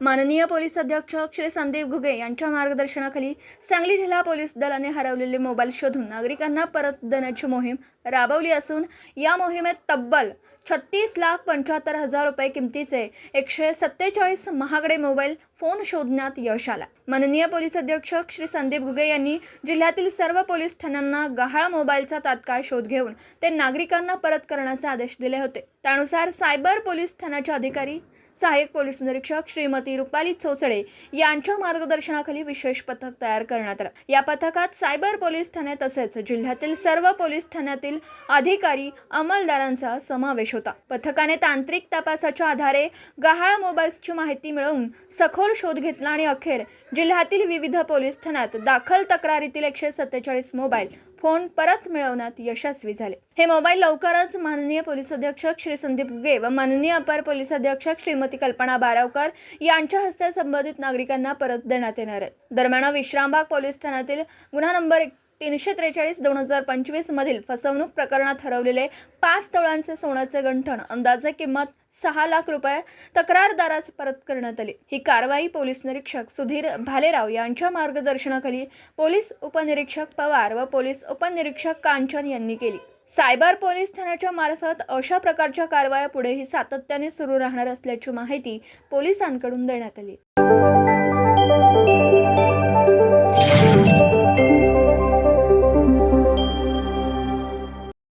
माननीय पोलीस अधीक्षक श्री संदीप घुगे यांच्या मार्गदर्शनाखाली सांगली जिल्हा पोलीस दलाने हरवलेले मोबाईल शोधून नागरिकांना परत देण्याची मोहीम राबवली असून या मोहिमेत तब्बल छत्तीस लाख पंच्याहत्तर हजार रुपये किमतीचे एकशे सत्तेचाळीस महागडे मोबाईल फोन शोधण्यात यश आला. माननीय पोलीस अधीक्षक श्री संदीप घुगे यांनी जिल्ह्यातील सर्व पोलीस ठाण्यांना गहाळ मोबाईलचा तात्काळ शोध घेऊन ते नागरिकांना परत करण्याचे आदेश दिले होते. त्यानुसार सायबर पोलीस ठाण्याचे अधिकारी सहाय्यक पोलीस निरीक्षक श्रीमती रुपाली चोचडे यांच्या मार्गदर्शनाखाली विशेष पथक तयार करण्यात आलं. या पथकात सायबर पोलीस ठाणे तसेच जिल्ह्यातील सर्व पोलीस ठाण्यातील अधिकारी अंमलदारांचा समावेश होता. पथकाने तांत्रिक तपासाच्या आधारे गहाळ मोबाईल्सची माहिती मिळवून सखोल शोध घेतला आणि अखेर जिल्ह्यातील विविध पोलीस ठाण्यात दाखल तक्रारीतील एकशे सत्तेचाळीस मोबाईल फोन परत मिळवण्यात यशस्वी झाले. हे मोबाईल लवकरच माननीय पोलीस अधीक्षक श्री संदीप गे व माननीय अपर पोलीस अधीक्षक श्रीमती कल्पना बारावकर यांच्या हस्ते संबंधित नागरिकांना परत देण्यात येणार आहेत दरम्यान विश्रामबाग पोलीस ठाण्यातील गुन्हा नंबर एक तीनशे त्रेचाळीस दोन हजार पंचवीस मधील फसवणूक प्रकरणात हरवलेले पाच तोळांचे सोन्याचे गंठण अंदाजे किंमत सहा लाख रुपये तक्रारदारास परत करण्यात आली. ही कारवाई पोलीस निरीक्षक सुधीर भालेराव यांच्या मार्गदर्शनाखाली पोलीस उपनिरीक्षक पवार व पोलीस उपनिरीक्षक कांचन यांनी केली. सायबर पोलीस ठाण्याच्या मार्फत अशा प्रकारच्या कारवाया पुढेही सातत्याने सुरू राहणार असल्याची माहिती पोलिसांकडून देण्यात आली.